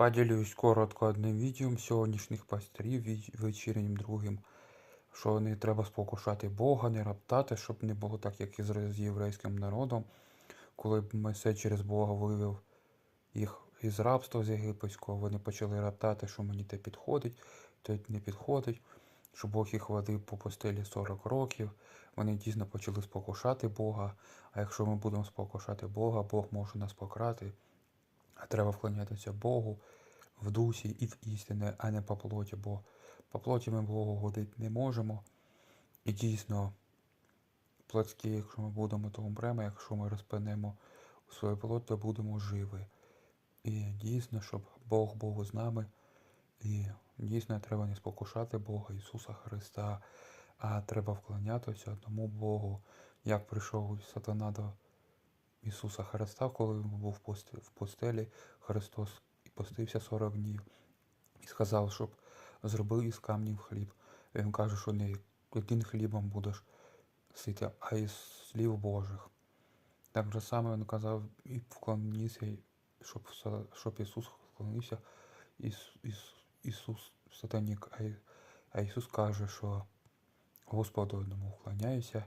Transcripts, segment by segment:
Поділюсь коротко одним відео сьогоднішніх пастирів вечірнім другим, що не треба спокушати Бога, не роптати, щоб не було так, як і з єврейським народом, коли б Мойсей через Бога вивів їх із рабства з єгипетського, вони почали роптати, що мені те підходить, то не підходить, що Бог їх водив по постелі 40 років. Вони дійсно почали спокушати Бога. А якщо ми будемо спокушати Бога, Бог може нас пократи. А треба вклонятися Богу в дусі і в істині, а не по плоті, бо по плоті ми Богу годити не можемо. І дійсно, плотські, якщо ми будемо, то умремо, якщо ми розпинемо свою плоть, то будемо живі. І дійсно, щоб Бог був з нами. І дійсно треба не спокушати Бога Ісуса Христа, а треба вклонятися одному Богу, як прийшов сатана до Ісуса Христа, коли він був в пустелі, Христос і постився 40 днів і сказав, щоб зробив із камнів хліб. Він каже, що не один хлібом будеш сити, а із слів Божих. Так же саме він казав і вклонися, щоб, щоб Ісус вклонився, Іс, Іс, Ісус сатанік, а, Ісус каже, що Господу одному вклоняюся,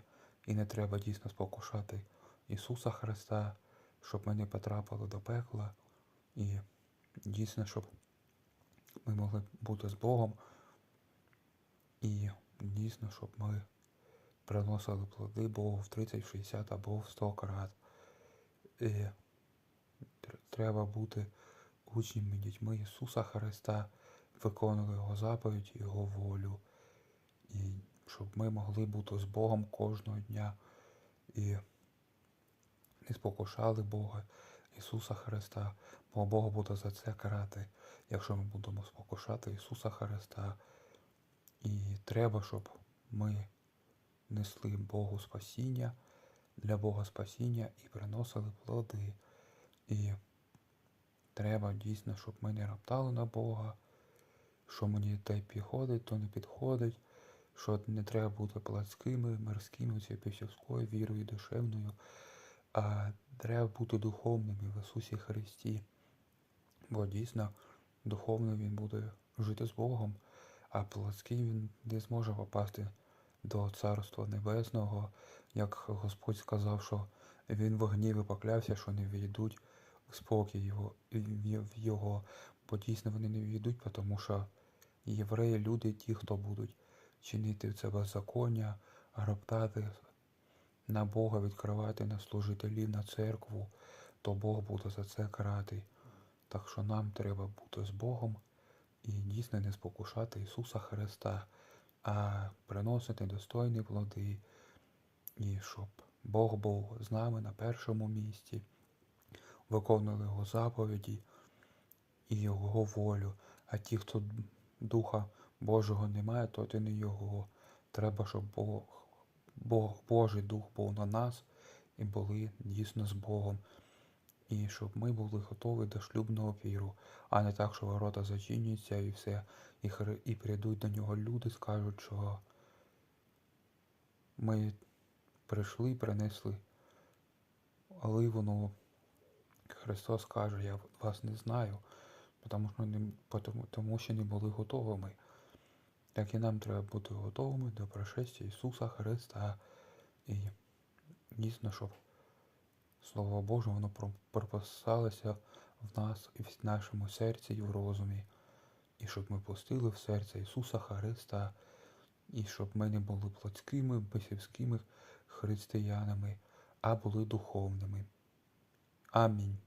і не треба дійсно спокушати Ісуса Христа, щоб ми не потрапили до пекла, і дійсно, щоб ми могли бути з Богом, і дійсно, щоб ми приносили плоди Богу в 30, 60 або в 100 крат. І треба бути учнями дітьми Ісуса Христа, виконували Його заповідь, Його волю, і щоб ми могли бути з Богом кожного дня. І не спокушали Бога, Ісуса Христа, бо Бог буде за це карати, якщо ми будемо спокушати Ісуса Христа. І треба, щоб ми несли Богу спасіння, для Бога спасіння і приносили плоди. І треба дійсно, щоб ми не роптали на Бога, що мені те підходить, то не підходить, що не треба бути плотськими, мирськими, цією пісівською вірою, душевною, а треба бути духовними в Ісусі Христі. Бо дійсно духовно він буде жити з Богом, а плотський він не зможе попасти до Царства Небесного, як Господь сказав, що він в гніві поклявся, що не війдуть в спокій його, в його, бо дійсно вони не війдуть, тому що євреї люди ті, хто будуть чинити це беззаконня, роптати на Бога, відкривати на служителів, на церкву, то Бог буде за це карати. Так що нам треба бути з Богом і дійсно не спокушати Ісуса Христа, а приносити достойні плоди, і щоб Бог був з нами на першому місці, виконували Його заповіді і Його волю. А ті, хто Духа Божого немає, то ти не Його. Треба, щоб Бог, Бог, Божий Дух був на нас і були дійсно з Богом. І щоб ми були готові до шлюбного віру, а не так, що ворота зачиняться і все, і, і прийдуть до нього люди, скажуть, що ми прийшли, принесли оливу, ну Христос каже, я вас не знаю, тому що, не, тому що не були готовими. Так і нам треба бути готовими до пришестя Ісуса Христа. І дійсно, щоб Слово Боже, воно про- прописалося в нас і в нашому серці, і в розумі. І щоб ми пустили в серце Ісуса Христа, і щоб ми не були плотськими, бесівськими християнами, а були духовними. Амінь.